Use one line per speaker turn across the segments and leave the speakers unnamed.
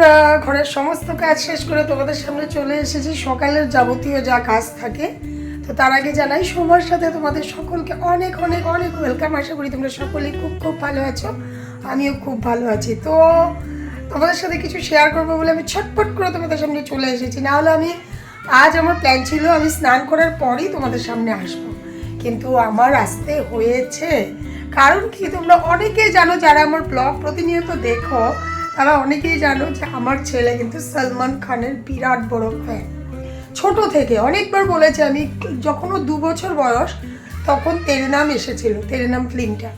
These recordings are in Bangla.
বন্ধুরা, ঘরের সমস্ত কাজ শেষ করে তোমাদের সামনে চলে এসেছি। সকালের যাবতীয় যা কাজ থাকে, তো তার আগে জানাই সময়ের সাথে তোমাদের সকলকে অনেক অনেক অনেক ওয়েলকাম আশা করি তোমরা সকলেই খুব খুব ভালো আছো। আমিও খুব ভালো আছি। তো তোমাদের সাথে কিছু শেয়ার করব বলে আমি ছটপট করে তোমাদের সামনে চলে এসেছি। না হলে আমি, আজ আমার প্ল্যান ছিল, আমি স্নান করার পরেই তোমাদের সামনে আসব। কিন্তু আমার আসতে হয়েছে। কারণ কি, তোমরা অনেকেই জানো, যারা আমার ব্লগ প্রতিনিয়ত দেখো তারা অনেকেই জানো যে আমার ছেলে কিন্তু সলমান খানের বিরাট বড় ফ্যান ছোট থেকে অনেকবার বলেছে আমি যখন দু বছর বয়স, তখন তেরে নাম এসেছিল, তেরে নাম ফিল্মটা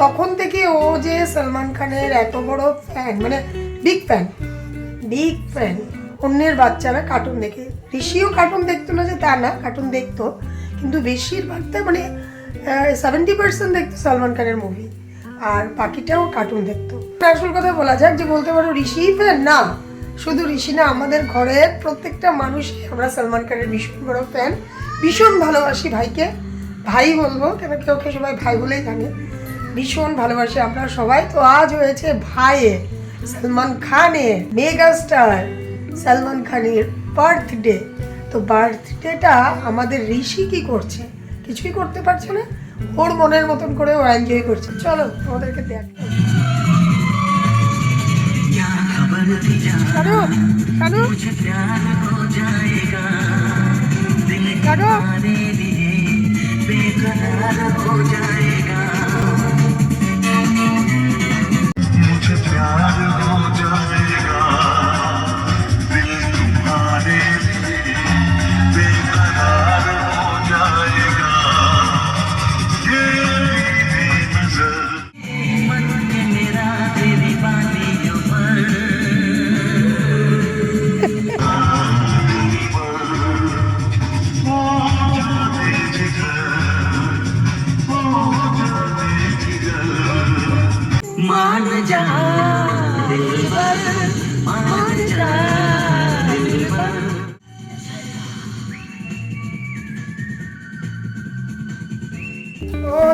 তখন থেকে ও যে সলমান খানের এত বড় ফ্যান মানে বিগ ফ্যান বিগ ফ্যান অন্যের বাচ্চারা কার্টুন দেখে। ঋষিও কার্টুন দেখতো না যে তা না কার্টুন দেখতো। কিন্তু বেশিরভাগটা মানে সেভেন্টি পার্সেন্ট দেখতো সলমান খানের মুভি আর বাকিটাও কার্টুন দেখতো। আসল কথা বলা যাক যে বলতে পারো ঋষি ফ্যান না, শুধু ঋষি না, আমাদের ঘরের প্রত্যেকটা মানুষই আমরা সলমান খানের ভীষণ বড় ফ্যান ভীষণ ভালোবাসি ভাইকে। ভাই বলব, কেন কেউ কেউ সবাই ভাই বলেই জানে। ভীষণ ভালোবাসি আমরা সবাই। তো আজ হয়েছে ভাইয়ে সলমান খানে মেগা স্টার সলমান খানের বার্থডে তো বার্থডেটা আমাদের ঋষি কি করছে? কিছুই করতে পারছে না। ওর মনের মতন করে ও এনজয় করছে। চলো ওদেরকে দেখ।
কারও কারও
কারও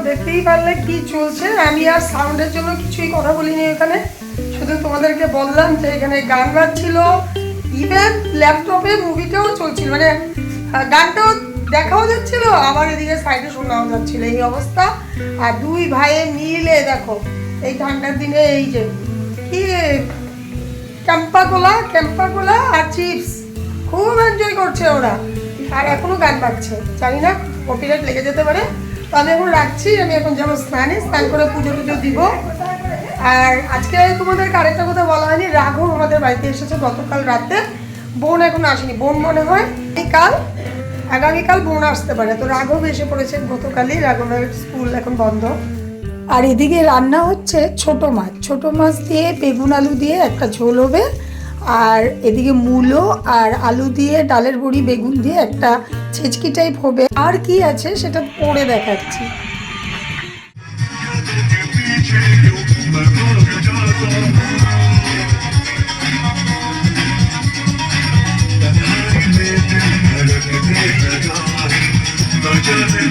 দেখতেই পারলে কি চলছে? আমি আর সাউন্ডের জন্য কিছুই কথা বলিনি এখানে। শুধু তোমাদেরকে বললাম যে এখানে গান বাজছিল। ইভেন ল্যাপটপে মুভিটাও চলছিল। মানে গানটাও দেখাও যাচ্ছিল, আবার এদিকে সাইডে শোনাও যাচ্ছিল। এই অবস্থা। আর দুই ভাইয়ে মিলে, দেখো এই ঠান্ডার দিনে এই যে, কি? ক্যাম্পা গোলা ক্যাম্পা গোলা আর চিপস। খুব এনজয় করছে ওরা। আর এখনও গান বাজছে। জানি না কপিরাইট লেগে যেতে পারে। তো আমি এখন রাখছি, আমি এখন যাব স্নানে, স্নান করে পুজো টুজো দিব। আর আজকে তোমাদেরকে আরেকটা কথা বলা হয়নি, রাঘব আমাদের বাড়িতে এসেছে গতকাল রাতে। বোন এখন আসেনি, বোন মনে হয় কাল, আগামীকাল বোন আসতে পারে। তো রাঘব এসে পড়েছে গতকালই, রাঘবের স্কুল এখন বন্ধ। আর এদিকে রান্না হচ্ছে ছোট মাছ। ছোট মাছ দিয়ে বেগুন আলু দিয়ে একটা ঝোল হবে। আর এদিকে মূলো আর আলু দিয়ে ডালের বড়ি, বেগুন দিয়ে একটা ছেচকি টাইপ হবে। আর কি আছে সেটা পরে দেখাচ্ছি। Thank you.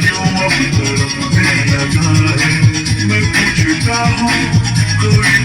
Go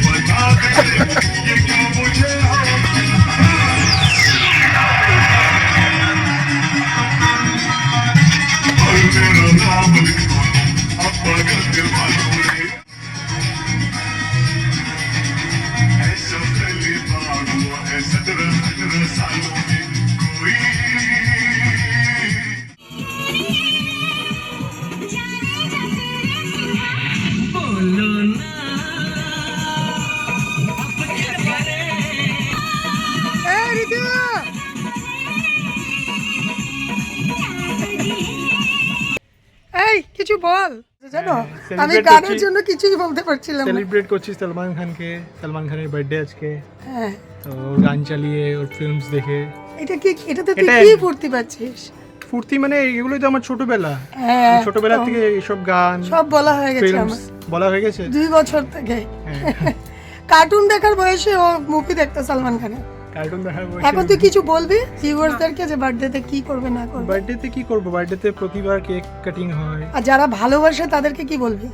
আমি গানের জন্য কিছুই বলতে পারছিলাম না।
সেলিব্রেট করছি সলমান খানকে সলমান খানের বার্থডে আজকে।
হ্যাঁ।
তো ওর গান চালিয়ে ওর ফিল্মস দেখে।
এটা কি এটাতে তুই কি ফুর্তি পাচ্ছিস?
ফুর্তি মানে এগুলোই তো আমার ছোটবেলা।
হ্যাঁ
ছোটবেলা। থেকে এইসব গান
সব বলা হয়ে গেছে আমার।
বলা হয়ে গেছে?
দুই বছর থেকে।
হ্যাঁ।
কার্টুন দেখার বয়সে ও মুভি দেখতো সালমান খানের।
কার্টুন দেখার
এখন তুই কিছু বলবি ভিউয়ার্সদেরকে যে বার্থডেতে কি করবে না করবে?
বার্থডেতে কি করব? বার্থডেতে প্রতিবার কেক কাটিং হয়।
আর যারা ভালোবাসে তাদেরকে কি বলবি?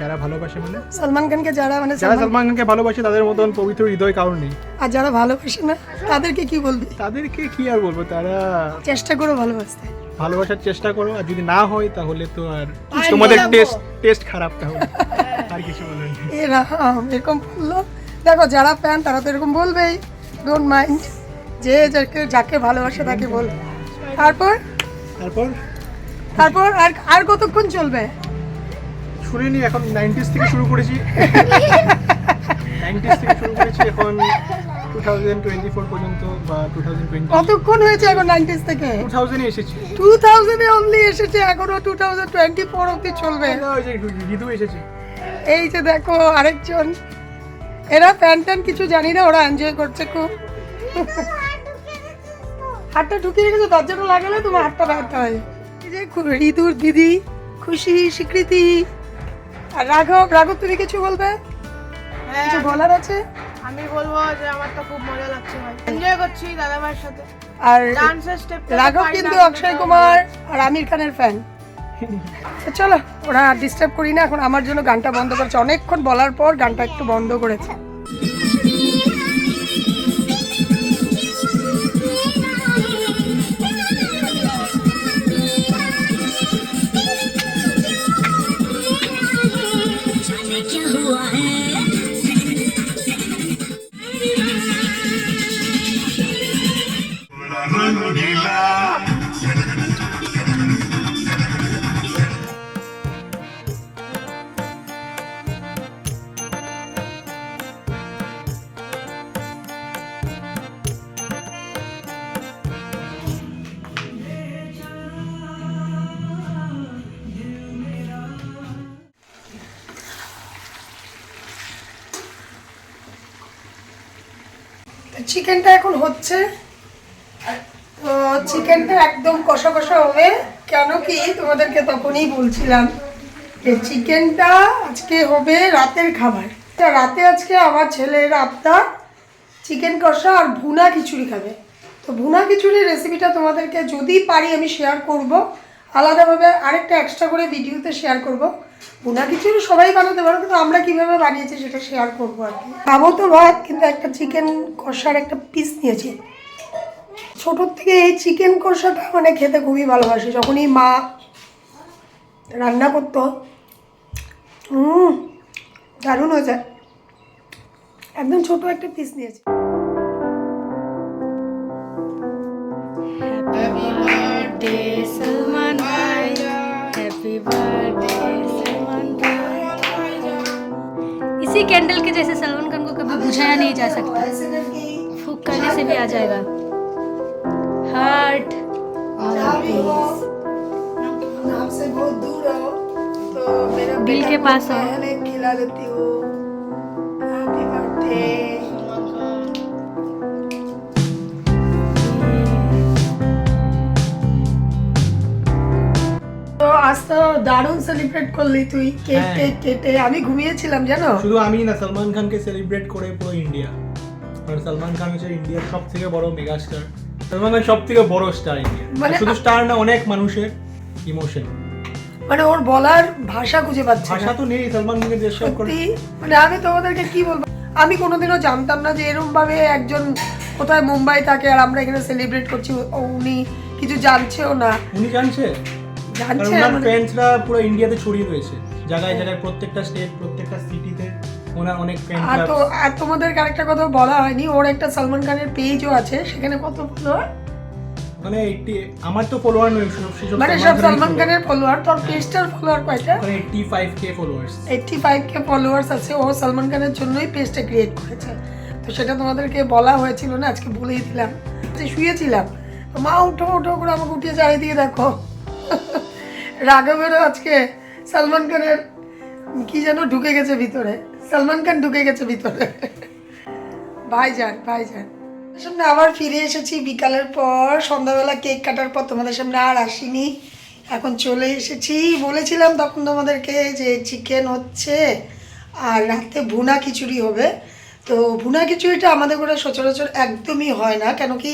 যারা ভালোবাসে মানে?
সালমান খানকে যারা মানে
যারা
সালমান
খানকে ভালোবাসে তাদের মতন পবিত্র হৃদয় কারণ নেই।
আর যারা ভালোবাসে না তাদেরকে কি বলবি?
তাদেরকে কি আর বলব? তারা
চেষ্টা করো ভালোবাসতে।
ভালোবাসার চেষ্টা করো আর যদি না হয় তাহলে তো আর তোমাদের টেস্ট টেস্ট খারাপ তাহলে। আর কিছু
এরা এরকম বলল। দেখো যারা ফ্যান তারা তো এরকম বলবেই। ডোন্ট মাইন্ড যে যাকে যাকে ভালোবাসে তাকে বল। তারপর?
তারপর?
তারপর আর আর কতক্ষণ চলবে?
শুনিনি এখন নাইনটিস থেকে শুরু করেছি। নাইনটিস থেকে শুরু করেছি এখন টু থাউজেন্ড টোয়েন্টি ফোর পর্যন্ত বা টু থাউজেন্ড টোয়েন্টি
কতক্ষণ হয়েছে এখন নাইনটিস থেকে?
টু থাউজেন্ডে এসেছি।
টু থাউজেন্ডে অনলি এসেছে এখনও টু থাউজেন্ড টোয়েন্টি ফোর অব্দি চলবে।
ওই যে ঋতু এসেছে।
এই যে দেখো আরেকজন। এরা ফ্যান ট্যান কিছু জানি না ওরা এনজয় করছে খুব। হাতটা ঢুকিয়ে রেখেছো দরজাটা লাগালে তোমার হাতটা ব্যথা হয়। এই যে ঋতুর দিদি খুশি স্বীকৃতি। আর রাঘব রাঘব তুমি কিছু বলবে? কিছু বলার আছে?
আমি বলব যে আমার তো খুব মজা লাগছে ভাই। এনজয় করছি দাদা ভাইয়ের সাথে।
আর রাঘব কিন্তু অক্ষয় কুমার আর আমির খানের ফ্যান চলো, ওরা ডিস্টার্ব করি না, এখন আমার জন্য গানটা বন্ধ করেছে। অনেকক্ষণ বলার পর গানটা একটু বন্ধ করেছে। চিকেনটা এখন হচ্ছে তো চিকেনটা একদম কষা কষা হবে, কেন কি তোমাদেরকে তখনই বলছিলাম যে চিকেনটা আজকে হবে রাতের খাবার। তা রাতে আজকে আমার ছেলের আবদার চিকেন কষা আর ভুনা খিচুড়ি খাবে। তো ভুনা খিচুড়ির রেসিপিটা তোমাদেরকে যদি পারি আমি শেয়ার করব। আলাদাভাবে আরেকটা এক্সট্রা করে ভিডিওতে শেয়ার করব। বোনা খিচুড়ি সবাই বানাতে পারো, কিন্তু আমরা কীভাবে বানিয়েছি সেটা শেয়ার করব আর কি। খাব তো ভাত, কিন্তু একটা চিকেন কষার একটা পিস নিয়েছি। ছোটোর থেকে এই চিকেন কষাটা মানে খেতে খুবই ভালোবাসি। যখনই মা রান্না করতো হুম দারুণ হয়ে যায় একদম ছোট একটা পিস নিয়েছি।
इसी कैंडल के जैसे सलमान खान को कभी बुझाया नहीं जा सकता। फूक करने से भी आ जाएगा। हार्ट
से बहुत दूर हो तो मेरा
दिल के पास हो।
खिला देती हूँ। আজ তো দারুণ সেলিব্রেট করলি তুই। কেক
হ্যাঁ।
টেক কেটে। আমি ঘুমিয়েছিলাম জানো?
শুধু আমি না সালমান খানকে সেলিব্রেট করে পুরো ইন্ডিয়া কারণ সালমান খান হচ্ছে ইন্ডিয়ার সব থেকে বড় মেগা স্টার সালমান খান সব থেকে বড় স্টার ইন্ডিয়া
মানে-
শুধু স্টার না অনেক মানুষের ইমোশন
মানে ওর বলার ভাষা খুঁজে পাচ্ছি
ভাষা তো নেই সালমান খানকে
মানে আমি তোমাদেরকে কি বলব? আমি কোনোদিনও জানতাম না যে এরকম ভাবে একজন কোথায় মুম্বাই থাকে আর আমরা এখানে সেলিব্রেট করছি উনি কিছু জানছেও না।
উনি জানছে?
জানছে
ওনার ফ্যান্সরা পুরো ইন্ডিয়াতে ছড়িয়ে রয়েছে। জায়গায় জায়গায় প্রত্যেকটা স্টেট প্রত্যেকটা সিটিতে ওনার অনেক ফ্যান
আর তো আর তোমাদেরকে আরেকটা কথা বলা হয়নি ওর একটা সালমান খানের পেজও আছে সেখানে কত ফলোয়ার
মানে এইটি আমার তো ফলোয়ার নয় সব সেসব
মানে সব সালমান খানের ফলোয়ার তোর পেজটার ফলোয়ার কয়টা?
মানে eighty five K followers
eighty five K followers আছে ও সালমান খানের জন্যই পেজটা ক্রিয়েট করেছে। তো সেটা তোমাদেরকে বলা হয়েছিল না আজকে বলেই দিলাম। যে শুয়েছিলাম। তো মা উঠো উঠো করে আমাকে উঠিয়ে চারিদিকে দেখো। রাঘবেরও আজকে সালমান খানের, কি যেন ঢুকে গেছে ভিতরে। সালমান খান ঢুকে গেছে ভিতরে। ভাইজান ভাইজান। সামনে আবার ফিরে এসেছি বিকালের পর। সন্ধ্যাবেলা কেক কাটার পর তোমাদের সামনে আর আসিনি। এখন চলে এসেছি। বলেছিলাম তখন তোমাদেরকে যে চিকেন হচ্ছে আর রাতে ভুনা খিচুড়ি হবে। তো ভুনা খিচুড়িটা আমাদের করে সচরাচর একদমই হয় না। কেন কি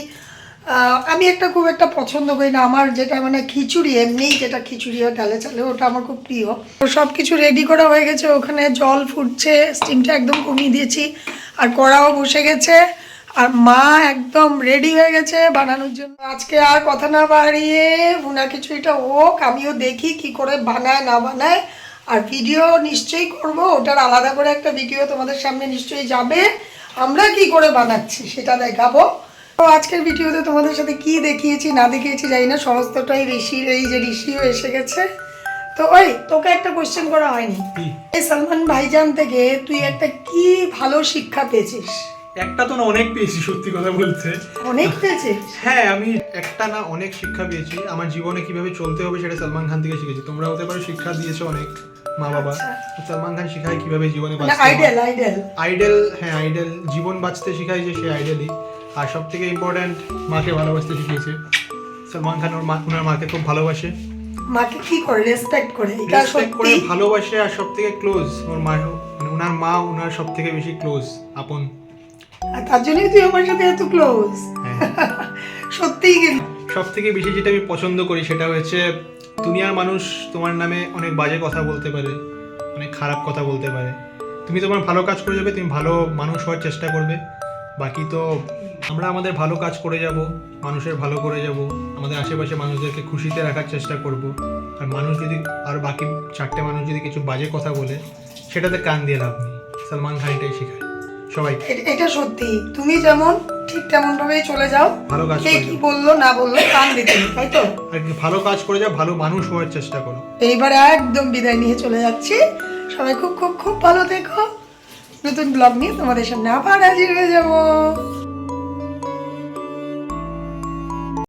আমি একটা খুব একটা পছন্দ করি না। আমার যেটা মানে খিচুড়ি এমনি যেটা খিচুড়ি হয় ডালে চালে ওটা আমার খুব প্রিয়। তো সব কিছু রেডি করা হয়ে গেছে, ওখানে জল ফুটছে স্টিমটা একদম কমিয়ে দিয়েছি, আর কড়াও বসে গেছে, আর মা একদম রেডি হয়ে গেছে বানানোর জন্য। আজকে আর কথা না বাড়িয়ে ভুনা খিচুড়িটা হোক, আমিও দেখি কি করে বানায়, না বানায়, আর ভিডিও নিশ্চয়ই করব, ওটার আলাদা করে একটা ভিডিও তোমাদের সামনে নিশ্চয়ই যাবে। আমরা কি করে বানাচ্ছি সেটা দেখাবো। তো আজকের ভিডিওতে তোমাদের সাথে কি দেখিয়েছি না দেখিয়েছি জানি না সমস্তটাই ঋষির এই যে ঋষিও এসে গেছে। তো ওই তোকে একটা কোশ্চেন করা হয়নি। এই সালমান ভাইজান থেকে তুই একটা কি ভালো শিক্ষা পেয়েছিস?
একটা তো না অনেক পেয়েছি সত্যি কথা বলতে।
অনেক পেয়েছিস?
হ্যাঁ আমি একটা না অনেক শিক্ষা পেয়েছি। আমার জীবনে কীভাবে চলতে হবে সেটা সালমান খান থেকে শিখেছি। তোমরা হতে পারো শিক্ষা দিয়েছ অনেক মা বাবা। সালমান খান শিখায় কীভাবে জীবনে
মানে
বাঁচতে
আইডেল আইডেল
আইডেল হ্যাঁ আইডেল জীবন বাঁচতে শিখায় যে সে আইডেলই আর সব থেকে ইম্পর্ট্যান্ট মাকে ভালোবাসতে শিখিয়েছে। সালমান খান ওর মা ওনার মাকে খুব ভালোবাসে।
মাকে কি করে? রেসপেক্ট করে এটা
রেসপেক্ট করে ভালোবাসে আর সব থেকে ক্লোজ ওর মা মানে ওনার মা ওনার সব থেকে বেশি ক্লোজ আপন।
আর তার জন্যই তুই আমার সাথে এত ক্লোজ
হ্যাঁ।
সত্যিই কিন্তু
সব থেকে বেশি যেটা আমি পছন্দ করি সেটা হচ্ছে দুনিয়ার মানুষ তোমার নামে অনেক বাজে কথা বলতে পারে অনেক খারাপ কথা বলতে পারে। তুমি তোমার ভালো কাজ করে যাবে তুমি ভালো মানুষ হওয়ার চেষ্টা করবে বাকি তো আমরা আমাদের ভালো কাজ করে যাব মানুষের ভালো করে যাব আমাদের আশেপাশে মানুষদেরকে খুশিতে রাখার চেষ্টা করব। আর মানুষ যদি আর বাকি চারটে মানুষ যদি কিছু বাজে কথা বলে সেটাতে কান দিয়ে লাভ নেই। সালমান খান এটাই শেখায়। সবাইকে
এ- এটা সত্যি। তুমি যেমন ঠিক তেমন ভাবেই চলে যাও।
ভালো কাজ
কে কি বলল না বলল কান দিতে তাই তো?
আর ভালো কাজ করে যাও ভালো মানুষ হওয়ার চেষ্টা করো।
এইবার একদম বিদায় নিয়ে চলে যাচ্ছি। সবাই খুব খুব খুব ভালো দেখো নতুন ব্লগ নিয়ে তোমাদের সামনে আবার হাজির হয়ে যাব।